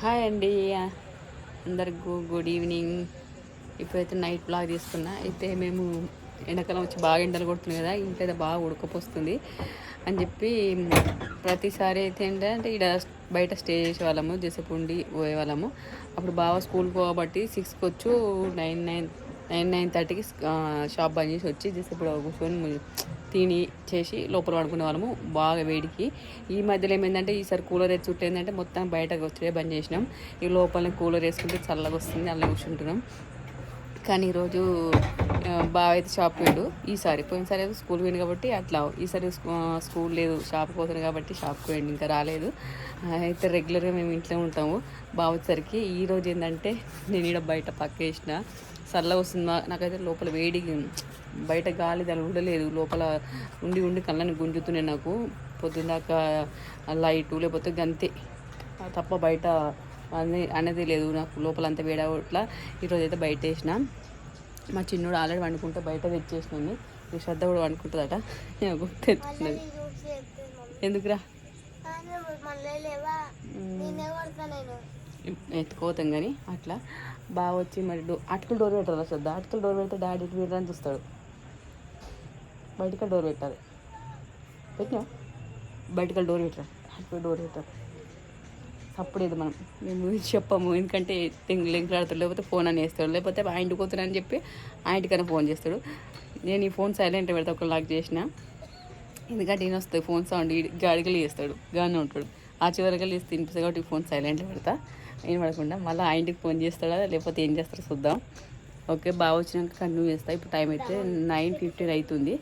Hi అండి. అందరికి good evening ఇప్పుడైతే నైట్ బ్లాగ్ తీసుకున్నా. అయితే మేము ఎండాకాలం వచ్చి బాగా ఎండలు కొడుతున్నాయి కదా ఇంట్లో అయితే బాగా ఉడకపోస్తుంది అని చెప్పి ప్రతిసారి అయితే ఏంటంటే ఇక్కడ బయట స్టే చేసే వాళ్ళము జసేపు ఉండి పోయే వాళ్ళము అప్పుడు బాగా స్కూల్ పోబట్టి సిక్స్కి వచ్చు నైన్ నైన్ నైన్ నైన్ థర్టీకి షాప్ బంద్ చేసి వచ్చి జసేపు కూర్చొని తిని చేసి లోపల పడుకునే వాళ్ళము. బాగా వేడికి. ఈ మధ్యలో ఏమైందంటే ఈసారి కూలర్ వేసి చుట్టూ ఏంటంటే మొత్తం బయటకు వచ్చే బంద్ చేసినాం. ఈ లోపల కూలర్ వేసుకుంటే చల్లగా వస్తుంది అలా కూర్చుంటున్నాం. కానీ ఈరోజు బాగా అయితే షాప్ పోయాడు. ఈసారి పోయినసారి అయితే స్కూల్ పోయింది కాబట్టి అట్లా. ఈసారి స్కూల్ లేదు షాప్ పోతుంది కాబట్టి షాప్కి పోయిండు ఇంకా రాలేదు. అయితే రెగ్యులర్గా మేము ఇంట్లో ఉంటాము. బాగా వచ్చేసరికి ఈరోజు ఏంటంటే నేను ఇక్కడ బయట పక్క వేసిన చల్లగా వస్తుందా. నాకైతే లోపల వేడి బయట గాలి దాని కూడా లేదు లోపల ఉండి ఉండి కళ్ళని గుంజుతున్నాయి నాకు. పొద్దున్నాక లైటు లేకపోతే గంతే. తప్ప బయట అనే అనేది లేదు. నాకు లోపల అంత వేడ ఇట్లా ఈరోజు అయితే బయట వేసిన. మా చిన్నోడు ఆల్రెడీ వండుకుంటే బయట తెచ్చేసినాను ఈ శ్రద్ధ కూడా వండుకుంటుందట. తెచ్చుకున్నది ఎందుకురా? ఎత్తుకోతాం కానీ అట్లా. బాగా వచ్చి మరి డో అటుకలు డోర్ పెట్టాలి శ్రద్ధ. అటుకలు డోర్ పెడితే డాడీ ఇటు వీరని చూస్తాడు. బయటకి డోర్ పెట్టాలి. పెట్టినా బయటకల్ డోర్ పెట్టరా? అటుకలు డోర్ పెట్టాలి అప్పుడేది మనం. మేము చెప్పాము. ఎందుకంటే లెంకులాడుతాడు. లేకపోతే ఫోన్ అని వేస్తాడు. లేకపోతే ఆ ఇంటికి అని చెప్పి ఆ ఇంటికైనా ఫోన్ చేస్తాడు. నేను ఈ ఫోన్ సైలెంట్ పెడతా ఒక లాక్ చేసిన. ఎందుకంటే ఈయన వస్తుంది ఫోన్ సౌండ్ గాడికలు చేస్తాడు గానే ఉంటాడు. ఆ చివరికి వేస్తే తినిపిస్తాడు కాబట్టి ఈ ఫోన్ సైలెంట్ పెడతా. ఏం పడకుండా మళ్ళీ ఆ ఇంటికి ఫోన్ చేస్తాడా లేకపోతే ఏం చేస్తారో చూద్దాం. ఓకే బాగా వచ్చినాక కంటిన్యూ చేస్తా. ఇప్పుడు టైం అయితే నైన్ ఫిఫ్టీన్ అవుతుంది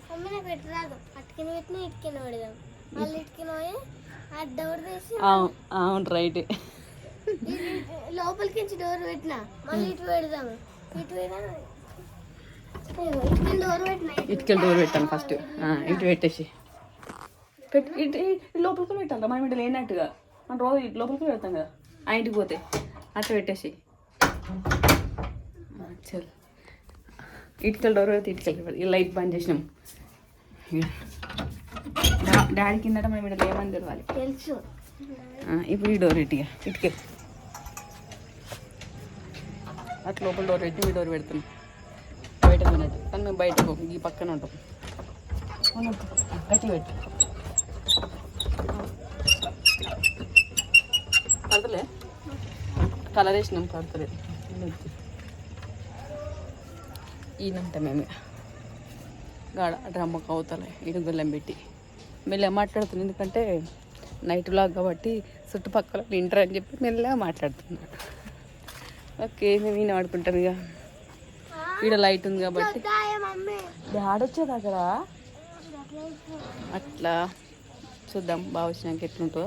అవును రైట్ లోపలికి డోర్ పెట్టిన మళ్ళీ ఇటు ఇటు ఇటుకెళ్ళి డోర్ పెట్టాను ఫస్ట్ ఇటు పెట్టేసి. పెట్టి ఇటు ఇటు లోపలికి పెట్టాలి మనం ఇటు లేనట్టుగా. మనం రోజు ఇటు లోపలికి పెడతాం కదా. ఆ ఇంటికి పోతే. అట్లా పెట్టేసి చల్. ఇటుకెళ్ళి డోర్ ఇటుకెళ్ళి ఈ లైట్ బంద్ చేసినాం. డాడీ కిందట మనం ఇక్కడ లేమని తెలవాలి. తెలుసు. ఇప్పుడు ఈ డోర్ ఇటుగా ఇటుకెళ్ళి అట్లా లోపల డోర్ పెట్టి ఈ డోర్ పెడుతున్నాం. బయటకు ఉన్నట్టు కానీ మేము బయటకు పోం. ఈ పక్కన ఉంటాం. గట్టి పెట్టు. పడతలే? కలర్ వేసినాం పడతలేదు ఈయనంట మేము. గాడ డ్రమ్మకు అవుతలే ఈడు గుల్లం పెట్టి. మెల్లగా మాట్లాడుతున్నాం ఎందుకంటే నైట్ బ్లాగ్ కాబట్టి చుట్టుపక్కల వింటర్ అని చెప్పి మెల్లగా మాట్లాడుతున్నాడు ఓకే మేము ఈయన ఆడుకుంటాను ఇక. ఈడ లైట్ ఉంది కాబట్టి. దాయ అక్కడ? అట్లా. చూద్దాం బాగా వచ్చినాక ఎట్లుంటుందో.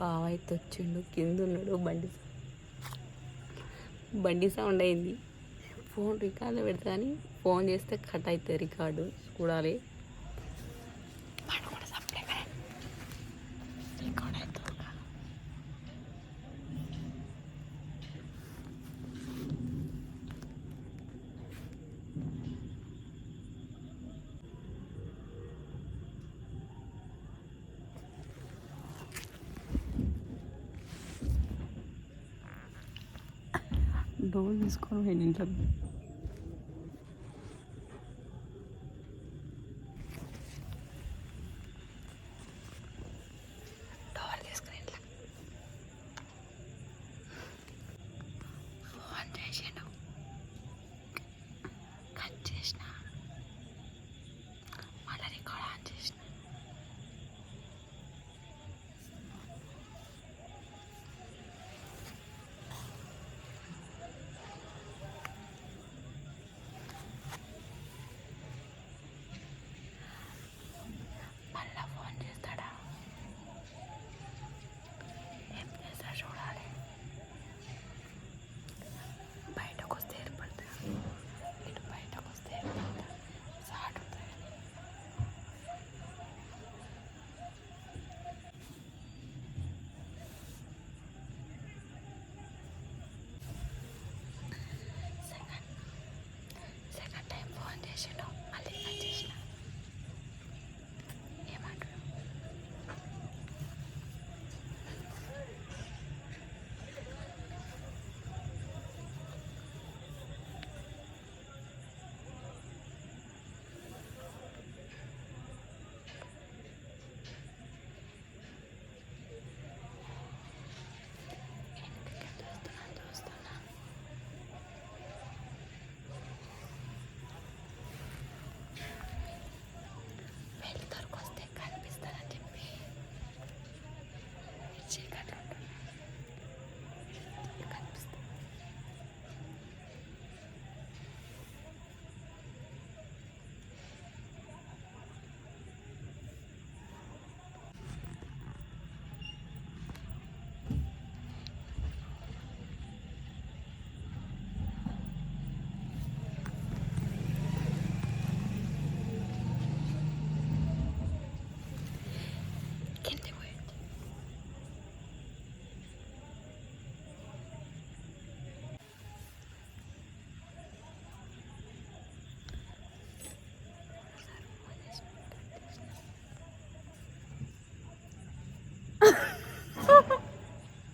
బావ అయితే వచ్చిండు కింద ఉన్నాడు బండి బండి సౌండ్ అయింది ఫోన్ రికార్డులో పెడతా కానీ ఫోన్ చేస్తే కట్ అవుతుంది రికార్డు చూడాలి. డోర్ తీసుకొని పోయింది ఇంట్లో.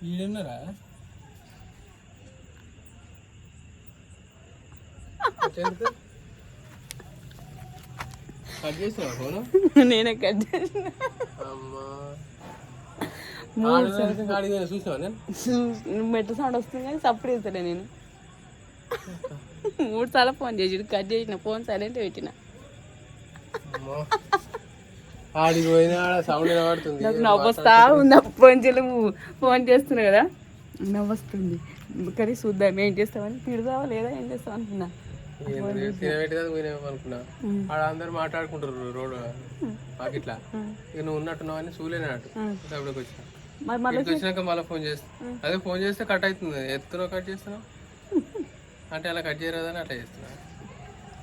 ఈడున్నారా కట్ చేసినా ఫోను? నేనే కట్ చేసిన. మెట్ల సౌండ్ వస్తుంది కానీ సప్పుడు చేస్తాడే నేను. మూడు సార్లు ఫోన్ చేసి కట్ చేసిన ఫోన్ సైలెంట్ పెట్టిన. ఆడికి పోయినా సౌండ్ వినబడుతుంది. నాకు నవ్వొస్తా ఉంది. అప్పటి నుంచి నువ్వు ఫోన్ చేస్తున్నావు కదా. నవ్వొస్తుంది. కానీ చూద్దాం. ఏం చేస్తామని తిడదావా లేదా? ఏం చేస్తావు అనుకున్నా. అనుకున్నా. ఆడ అందరు మాట్లాడుకుంటారు రోడ్ మాకు ఇట్లా ఇక నువ్వు ఉన్నట్టున్నావు అని చూలేనట్టు అప్పటికి వచ్చిన. వచ్చినాక మళ్ళీ ఫోన్ చేస్తా. అదే ఫోన్ చేస్తే కట్ అవుతుంది. ఎత్తున్నావు కట్ చేస్తున్నావు? అంటే అలా కట్ చేయరాదని అట్లా చేస్తున్నా.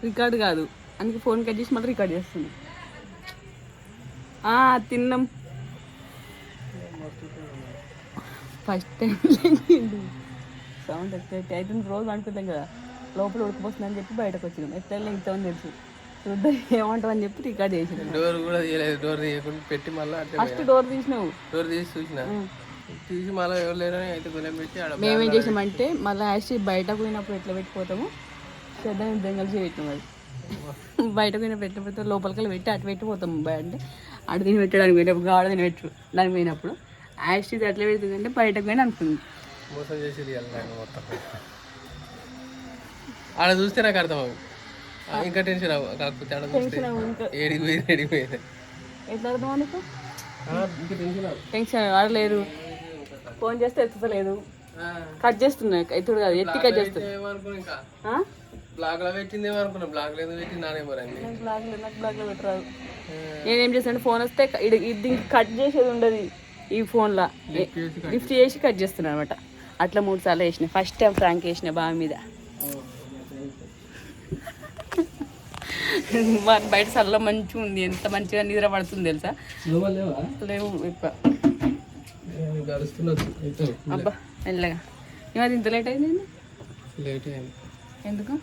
రికార్డ్ కాదు. అందుకే ఫోన్ కట్ చేసి మళ్ళీ రికార్డ్ చేస్తుంది ఆ, తిన్నాం. ఫస్ట్ టైం సౌండ్ ఎట్లయితే అయితే రోజు అనుకుంటాం కదా లోపల ఉడకపోతుందని చెప్పి బయటకు వచ్చినాం. ఎట్లా ఇంతమంది తెలుసు. చూద్దాం ఏమంటావు అని చెప్పి రికార్డ్ చేసినాం. డోర్ కూడా తీయలేదు. డోర్ తీయకుండా పెట్టి మళ్ళీ ఫస్ట్ డోర్ తీసినావు. డోర్ తీసి చూసిన. తీసి మళ్ళీ ఎవరు లేరని అయితే గుణం పెట్టి మేమేం చేసామంటే మళ్ళీ యాక్చువల్లీ బయటకు పోయినప్పుడు ఎట్లా పెట్టిపోతాము శ్రద్ధ ఇద్దరం కలిసి పెట్టినాం అది. బయటకు పోయిన పెట్టినప్పుడు లోపలికి వెళ్ళి పెట్టి అటు పెట్టిపోతాము బయ- అంటే. అటు తిని పెట్టడానికి పోయినప్పుడు గాడ తిని పెట్టు దానికి పోయినప్పుడు. యాక్చువల్లీ ఎట్లా పెడుతుంది అంటే బయటకు పోయిన అనుకుంది. మోసం ఆడ చూస్తే నాకు అర్థం అవ్వు ఇంకా టెన్షన్ అవ్వు కాకపోతే ఆడ చూస్తే ఎట్లా అర్థం అనుకో టెన్షన్ ఆడలేరు ఫోన్ చేస్తే ఎత్తలేదు. కట్ చేస్తున్నాయి ఎత్తుడు కాదు ఎత్తి కట్ చేస్తుంది బ్లాక్లో పెట్టింది ఏమనుకున్నా బ్లాక్ లేదు పెట్టి నానే మరి అన్ని నాకు బ్లాగ్లో నాకు బ్లాగ్లో పెట్టరాదు. నేనేం చేస్తాను ఫోన్ వస్తే ఇది కట్ చేసేది ఉండదు ఈ ఫోన్లో లిఫ్ట్ చేసి కట్ చేస్తున్నాను అనమాట. అట్లా మూడు సార్లు వేసిన. ఫస్ట్ టైం ఫ్రాంక్ వేసిన బావి మీద. మరి బయట చల్ల మంచిగా ఉంది. ఎంత మంచిగా నిద్ర పడుతుంది తెలుసా? లేవా? ఎక్కువ. అబ్బా మెల్లగా. ఇవాళ ఇంత లేట్ అయింది. ఎందుకు?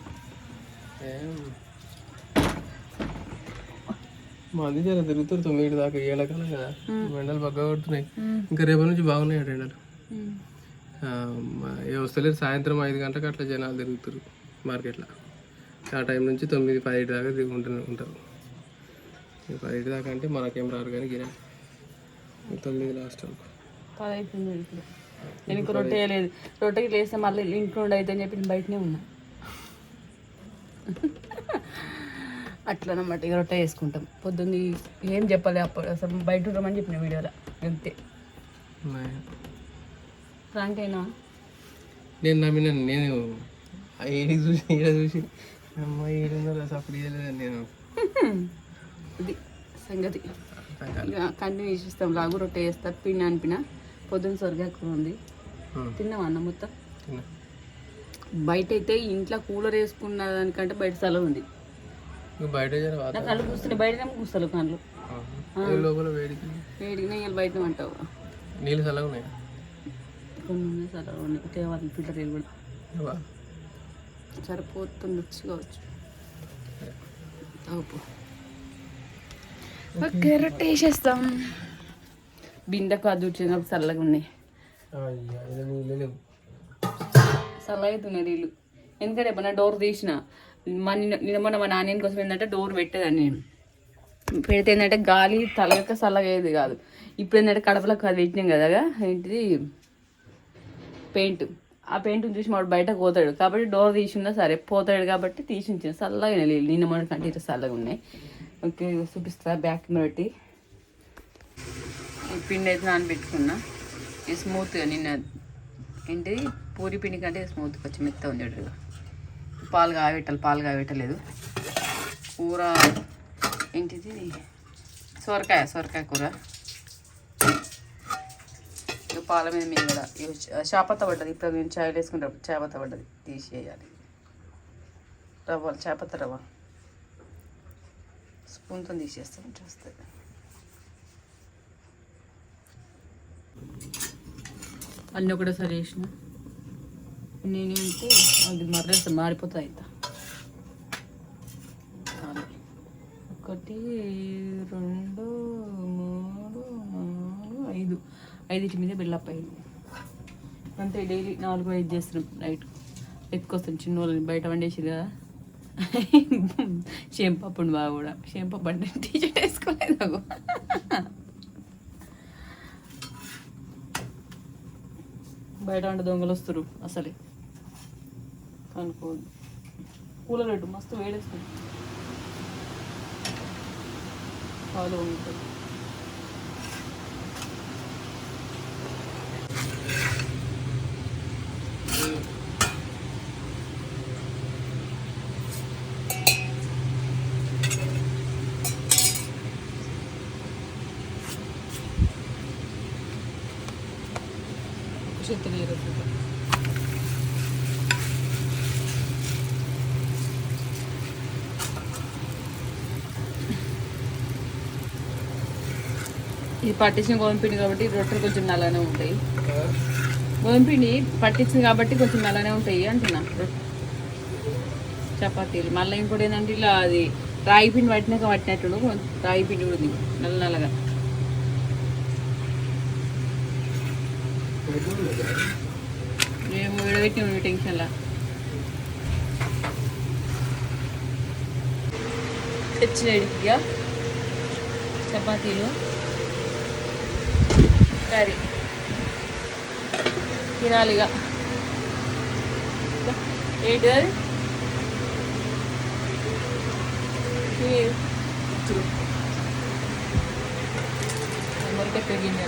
మంది జర తిరుగుతారు తొమ్మిది దాకా ఏళ్ళకాలం కదా. ఎండలు బాగా కొడుతున్నాయి. ఇంకా రేపటి నుంచి బాగున్నాయి ఎండలు. ఆ, మ- ఏ వస్తలేరు. సాయంత్రం ఐదు గంటలకు అట్లా జనాలు తిరుగుతారు మార్కెట్లో. ఆ టైం నుంచి తొమ్మిది పదిహేడు దాకా తిరిగి ఉంటూనే ఉంటారు పదిహేడు దాకా అంటే మనకేం రారు కానీ గిరా తొమ్మిది లాస్ట్ వరకు. పది అయిపోయింది ఇప్పుడు నేను ఇంకో రొట్టె వేయలేదు రొట్టెకి లేస్తే మళ్ళీ ఇంట్లో ఉండి అయితే అని చెప్పి బయటనే ఉన్నా. అట్లనమాట ఇక రొట్టె వేసుకుంటాం పొద్దున్న ఏం చెప్పలే అప్పుడు అసలు బయట ఉండమని చెప్పిన వీడియోలో. అంతే. ఫ్రాంక్ అయినా నేను నమ్మినాను నేను ఆ ఏడికి చూసి ఈడ చూసి అమ్మ ఏడున్నారు అప్పుడు ఇయ్యలేదని నేను ఇది సంగతి. కంటిన్యూ చేస్తాం లాగు రొట్టె వేస్తా పిన్న అనిపిన పొద్దున్న సొరగా కూర ఉంది. తిన్నాం అన్న మొత్తం? తిన్నా. బయట అయితే ఇంట్లో కూలర్ వేసుకున్న దానికంటే బయట స్థలం ఉంది. బయట కళ్ళు కూస్తున్నాయి బయటనే కూస్తాను కళ్ళు. లోపల వేడికి? ఇవాళ బయట అంటావు నీళ్ళు చల్లగా ఉన్నాయి? కొన్ని ఉన్నాయి. సరే ఉన్నాయి తేవాలి ఫిల్టర్ కూడా. సరిపోతుంది వచ్చి కావచ్చు. ఓకే. రొట్టె వేసేస్తాం బిందెకు అది వచ్చినప్పుడు చల్లగా ఉన్నాయి. అయ్యా, ఇది అవుతున్నాయి నీళ్ళు ఎందుకంటే మన డోర్ తీసిన మన నిన్న మొన్న మా నాన్న కోసం ఏంటంటే డోర్ పెట్టేదాన్ని నేను. పెడితే ఏంటంటే గాలి తలగక చల్లగా అయ్యేది కాదు. ఇప్పుడు ఏంటంటే కడపలకు అది పెట్టినాం కదా ఏంటిది? పెయింట్. ఆ పెయింట్ చూసి మాడు బయటకు పోతాడు. కాబట్టి డోర్ తీసిందా సరే పోతాడు కాబట్టి తీసి ఉంచిన చల్లగా నీళ్ళు. నిన్న మొన్న కంటే ఇట్లా చల్లగా ఉన్నాయి. ఓకే చూపిస్తా బ్యాక్ పెట్టి. ఈ పిండి అయితే నానబెట్టుకున్నా. ఇది స్మూత్గా నిన్న ఏంటిది? పూరి పిండి కంటే స్మూత్ కొంచెం మెత్త ఉంది చూడు. పాలు కాగబెట్టాలి పాలు కాగబెట్టలేదు. కూర ఏంటిది? సొరకాయ సొరకాయ కూర. పాల మీద మేము కూడా చేపత్త పడ్డది. ఇప్పుడు నేను చాయ్ వేసుకుంటాం చేపత్త పడ్డది. తీసేయాలి. రవ్వ చేపత్త రవ్వ. స్పూన్తో తీసేస్తాం. చూస్తే అన్నీ ఒకటేసారి వేసినా. నేనేంటే? అది మర్రేస్తే మాడిపోతాయి అయితే ఒకటి రెండు మూడు నాలుగు ఐదు. ఐదింటి మీద బిల్డప్ అయింది. అంతే డైలీ నాలుగు ఐదు చేస్తున్నాం నైట్. ఎత్తుకొస్తాం చిన్న వాళ్ళని బయట వండేసి కదా. షేంపప్పుడు బాగా కూడా. షేంపప్పు అంటే టీషర్ట్ వేసుకోలేదు నాకు. బయట వంట దొంగలు వస్తారు అసలే. అనుకోదు కూలర్ పెట్టు మస్తు వేడేస్తుంది పాలు ఉంటుంది చెత్త నీరు ఇది పట్టించిన గోధుమ పిండి కాబట్టి రొట్టెలు కొంచెం నల్లనే ఉంటాయి. గోధుమ పిండి పట్టించింది కాబట్టి కొంచెం నల్లనే ఉంటాయి అంటున్నా. చపాతీలు. మళ్ళీ ఇంకోటి ఏంటంటే ఇలా అది రాగి పిండి పట్టినాక పట్టినట్టు కొంచెం రాగి పిండి కూడా ఉంది నల్ల నల్లగా. మేము విడబెట్టినాము టెన్షన్లా తెచ్చినాడు ఇక చపాతీలు. కర్రీ తినాలిగా. ఏంటి అది? పెరిగింది.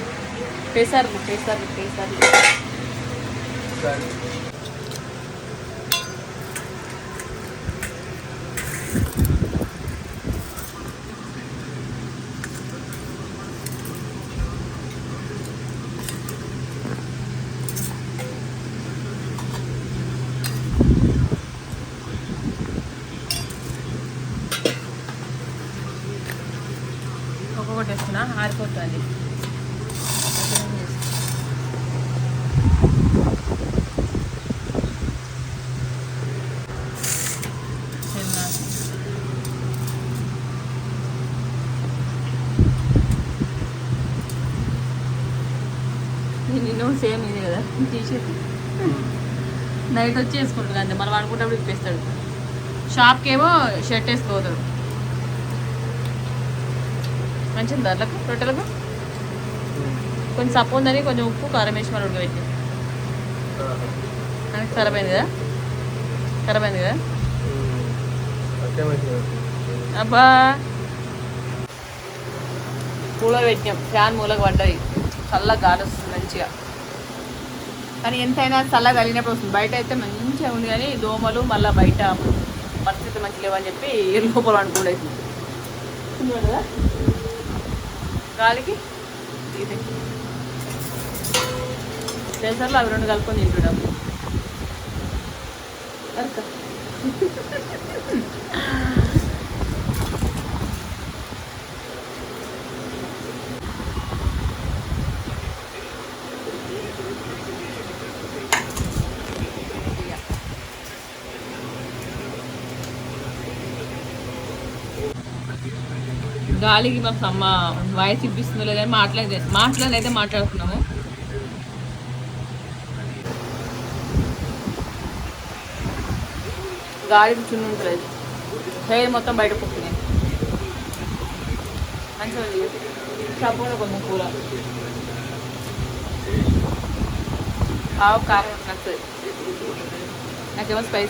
పేసార్లు పేసార్లు. పేసార్లు. ఒక్కొక్కటి వేస్తున్నా ఆరిపోతుంది నిన్ను సేమ్ ఇది కదా టీషర్ట్ నైట్ వచ్చి వేసుకుంటుంది అంతే మనం అనుకుంటప్పుడు ఇప్పేస్తాడు షాప్కి ఏమో షర్ట్ వేసుకోతాడు మంచిది ధరలకు రొట్టెలకు కొంచెం సప్పు ఉందని కొంచెం ఉప్పు కారం వేసి మరి ఉడకబెట్టి. మనకి ఖరాబ్ అయింది కదా? ఖరాబ్ అయింది కదా అబ్బా! కూల పెట్టాం ఫ్యాన్ మూలకు పడ్డది. చల్లగా గాలి వస్తుంది మంచిగా. కానీ ఎంతైనా చల్లగా కలిగినప్పుడు వస్తుంది. బయట అయితే మంచిగా ఉంది కానీ దోమలు మళ్ళీ బయట పరిస్థితి మంచి లేవని చెప్పి లోపల అనుకోలేదు కదా గాలికి ఇది అవి రెండు కలుపుకొని తింటున్నాం అరక. గాలికి మాకు అమ్మ వాయిస్ ఇప్పిస్తుందో లేదని మాట్లాడే మాట్లాడి అయితే మాట్లాడుతున్నాము గాలి చున్నీ ఉంటుంది హెయిర్ మొత్తం బయట పుట్టింది మంచిగా ఉంది. సపోర్ట్ కొంచెం కూర. ఆవు కారం నచ్చదు. నాకేమో స్పైసీ